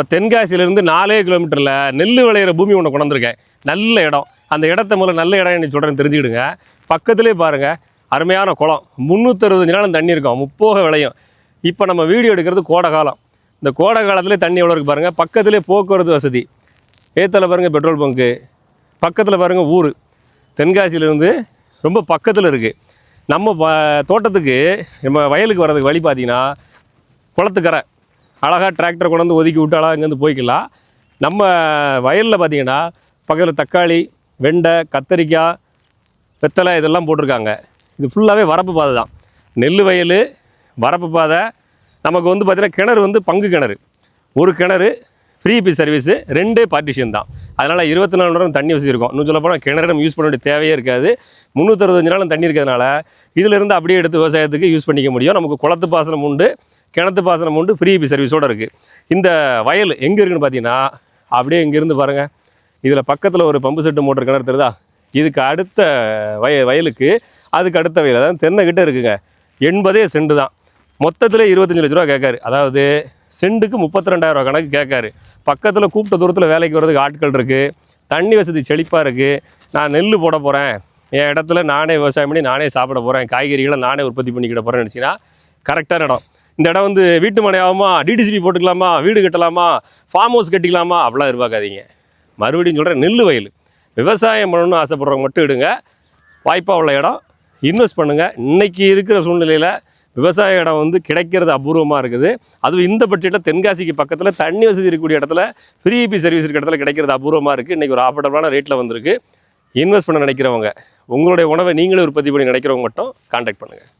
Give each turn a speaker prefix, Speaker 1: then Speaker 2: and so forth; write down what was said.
Speaker 1: இப்போ தென்காசியிலேருந்து நாலே கிலோமீட்டரில் நெல் விளையிற பூமி ஒன்று கொண்டிருக்கேன் நல்ல இடம். அந்த இடத்த முதல்ல நல்ல இடம் என்ன சொல்கிறேன் தெரிஞ்சுக்கிடுங்க. பக்கத்துலேயே பாருங்கள் அருமையான குளம். முந்நூற்றறுபத்தஞ்சு நாளும் தண்ணி இருக்கும். முப்போக விளையும். இப்போ நம்ம வீடியோ எடுக்கிறது கோடை காலம். இந்த கோடை காலத்துலேயே தண்ணி எவ்வளோ இருக்குது பாருங்கள் பக்கத்துலேயே போக்குவரத்து வசதி. ஏத்தில் பாருங்கள் பெட்ரோல் பங்க்கு. பக்கத்தில் பாருங்கள் ஊர். தென்காசியிலேருந்து ரொம்ப பக்கத்தில் இருக்குது நம்ம தோட்டத்துக்கு நம்ம வயலுக்கு வர்றதுக்கு வழி பார்த்தீங்கன்னா குளத்துக்கரை. அழகாக டிராக்டர் கொண்டு வந்து ஒதுக்கி விட்டு அழகாக இங்கேருந்து போய்க்கலாம். நம்ம வயலில் பார்த்தீங்கன்னா பக்கத்தில் தக்காளி வெண்டை கத்தரிக்காய் வெத்தலை இதெல்லாம் போட்டிருக்காங்க. இது ஃபுல்லாகவே வரப்பு பாதை தான். நெல் வயல் வரப்பு பாதை. நமக்கு வந்து பார்த்திங்கன்னா கிணறு வந்து பங்கு கிணறு. ஒரு கிணறு ஃப்ரீ பி சர்வீஸு ரெண்டே பார்ட்டிஷன் தான். அதனால் இருபத்தி நாலு நேரம் தண்ணி வசதி இருக்கும். இன்னும் சொல்ல போனால் கிணறு நம்ம யூஸ் பண்ண வேண்டிய தேவையே இருக்காது. முந்நூற்றறுபத்தஞ்சு நாளும் தண்ணி இருக்கிறதுனால இதிலிருந்து அப்படியே எடுத்து விவசாயத்துக்கு யூஸ் பண்ணிக்க முடியும். நமக்கு குளத்து பாசனம் உண்டு கிணத்து பாசனம் உண்டு ஃப்ரீ பி சர்வீஸோடு இருக்குது இந்த வயல் எங்கே இருக்குன்னு பார்த்தீங்கன்னா அப்படியே இங்கேருந்து பாருங்கள் இதில் பக்கத்தில் ஒரு பம்பு செட்டு மோட்டர் கிணறு தெரியுதா? இதுக்கு அடுத்த வய வயலுக்கு அதுக்கு அடுத்த வயல். அதாவது தென்னை கிட்டே இருக்குங்க. எண்பதே செண்டு தான் மொத்தத்தில் இருபத்தஞ்சு லட்ச ரூபா கேட்காரு. அதாவது செண்டுக்கு முப்பத்தி ரெண்டாயிரம் கணக்கு கேட்காரு. பக்கத்தில் கூப்பிட்ட தூரத்தில் வேலைக்கு வர்றதுக்கு ஆட்கள் இருக்குது தண்ணி வசதி செழிப்பாக இருக்குது நான் நெல் போட போகிறேன் என் இடத்துல நானே விவசாயம் பண்ணி நானே சாப்பிட போகிறேன் காய்கறிகளை நானே உற்பத்தி பண்ணிக்கிட போகிறேன்னு நினச்சிங்கன்னா கரெக்டான இடம். இந்த இடம் வந்து வீட்டு மனையாகுமா டிடிசிபி போட்டுக்கலாமா? வீடு கட்டலாமா? ஃபார்ம் ஹவுஸ் கட்டிக்கலாமா? அப்படிலாம் எதிர்பார்க்காதீங்க. மறுபடியும் சொல்கிறேன் நெல் வயல். விவசாயம் பண்ணணும்னு ஆசைப்படுறவங்க மட்டும் எடுங்க. வாய்ப்பாக உள்ள இடம். இன்வெஸ்ட் பண்ணுங்கள் இன்றைக்கி இருக்கிற சூழ்நிலையில் விவசாய இடம் வந்து கிடைக்கிறது அபூர்வமாக இருக்குது. அதுவும் இந்த பட்ஜெட்டில் தென்காசிக்கு பக்கத்தில் தண்ணி வசதி இருக்கக்கூடிய இடத்துல ஃப்ரீ பி சர்வீஸ் இருக்க இடத்துல கிடைக்கிறது அபூர்வமாக இருக்குது இன்றைக்கி ஒரு ஆஃபர்டபுளான ரேட்டில் வந்திருக்கு. இன்வெஸ்ட் பண்ண நினைக்கிறவங்க உங்களுடைய உணவை நீங்களே உற்பத்தி பண்ணி நினைக்கிறவங்க மட்டும் காண்டாக்ட் பண்ணுங்கள்